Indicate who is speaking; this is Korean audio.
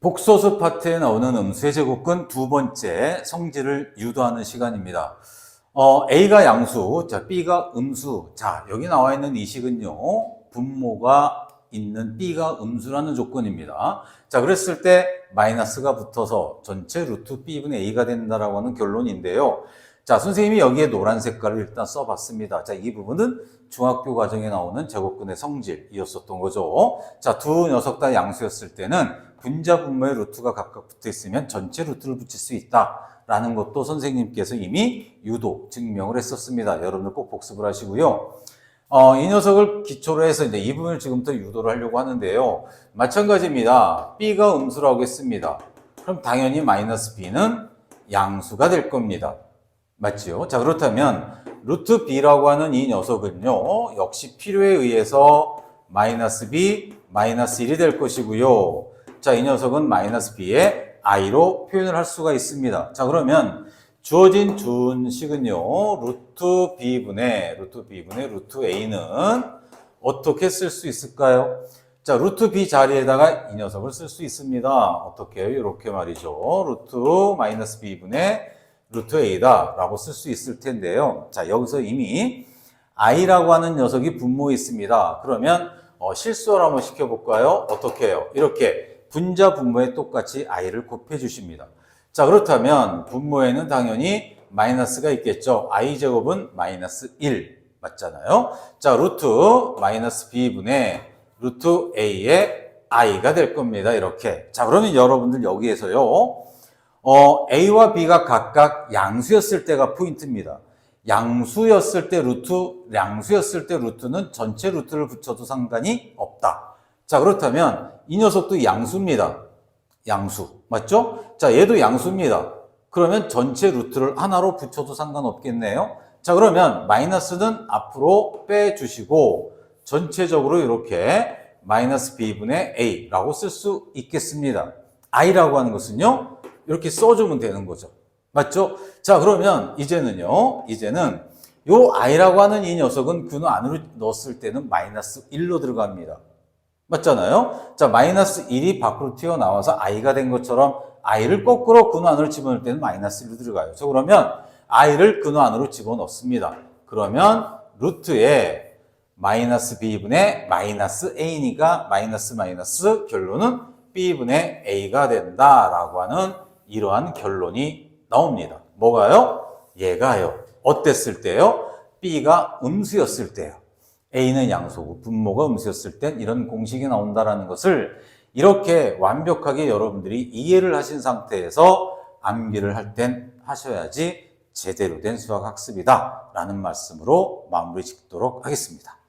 Speaker 1: 복소수 파트에 나오는 음수의 제곱근 두 번째 성질을 유도하는 시간입니다. 어, A가 양수, 자, B가 음수. 자, 여기 나와 있는 이 식은요, 분모가 있는 B가 음수라는 조건입니다. 자, 그랬을 때 마이너스가 붙어서 전체 루트 B분의 A가 된다라고 하는 결론인데요. 자, 선생님이 여기에 노란 색깔을 일단 써봤습니다. 자, 이 부분은 중학교 과정에 나오는 제곱근의 성질이었었던 거죠. 자, 두 녀석 다 양수였을 때는 분자 분모의 루트가 각각 붙어 있으면 전체 루트를 붙일 수 있다. 라는 것도 선생님께서 이미 유도 증명을 했었습니다. 여러분들 꼭 복습을 하시고요. 어, 이 녀석을 기초로 해서 이제 이 부분을 지금부터 유도를 하려고 하는데요. 마찬가지입니다. B가 음수라고 했습니다. 그럼 당연히 마이너스 B는 양수가 될 겁니다. 맞지요? 자, 그렇다면 루트 B라고 하는 이 녀석은요. 역시 필요에 의해서 마이너스 B, 마이너스 1이 될 것이고요. 자, 이 녀석은 마이너스 B의 i로 표현을 할 수가 있습니다. 자, 그러면 주어진 준식은요, 루트 b분의, 루트 b분의 루트 a는 어떻게 쓸 수 있을까요? 자, 루트 b 자리에다가 이 녀석을 쓸 수 있습니다. 어떻게? 이렇게 말이죠. 루트 마이너스 b분의 루트 a다 라고 쓸 수 있을 텐데요. 자, 여기서 이미 i라고 하는 녀석이 분모에 있습니다. 그러면 어, 실수를 한번 시켜볼까요? 어떻게 해요? 이렇게 분자 분모에 똑같이 i를 곱해 주십니다. 자, 그렇다면 분모에는 당연히 마이너스가 있겠죠. i 제곱은 마이너스 1 맞잖아요. 자, 루트 마이너스 b분의 루트 a의 i가 될 겁니다. 이렇게. 자, 그러면 여러분들 여기에서요. 어, a와 b가 각각 양수였을 때가 포인트입니다. 양수였을 때 루트, 양수였을 때 루트는 전체 루트를 붙여도 상관이 없다. 자, 그렇다면 이 녀석도 양수입니다. 양수. 맞죠? 자, 얘도 양수입니다. 그러면 전체 루트를 하나로 붙여도 상관없겠네요. 자, 그러면 마이너스는 앞으로 빼주시고 전체적으로 이렇게 마이너스 b분의 a라고 쓸 수 있겠습니다. i라고 하는 것은요. 이렇게 써주면 되는 거죠. 맞죠? 자, 그러면 이제는요. 이제는 요 i라고 하는 이 녀석은 그 안으로 넣었을 때는 마이너스 1로 들어갑니다. 맞잖아요? 자, 마이너스 1이 밖으로 튀어나와서 i가 된 것처럼 i를 거꾸로 근호 안으로 집어넣을 때는 마이너스 1로 들어가요. 자, 그러면 i를 근호 안으로 집어넣습니다. 그러면 루트에 마이너스 b분의 마이너스 a니까 마이너스 마이너스 결론은 b분의 a가 된다라고 하는 이러한 결론이 나옵니다. 뭐가요? 얘가요. 어땠을 때요? b가 음수였을 때요. A는 양수고 분모가 음수였을 땐 이런 공식이 나온다라는 것을 이렇게 완벽하게 여러분들이 이해를 하신 상태에서 암기를 할 땐 하셔야지 제대로 된 수학 학습이다 라는 말씀으로 마무리 짓도록 하겠습니다.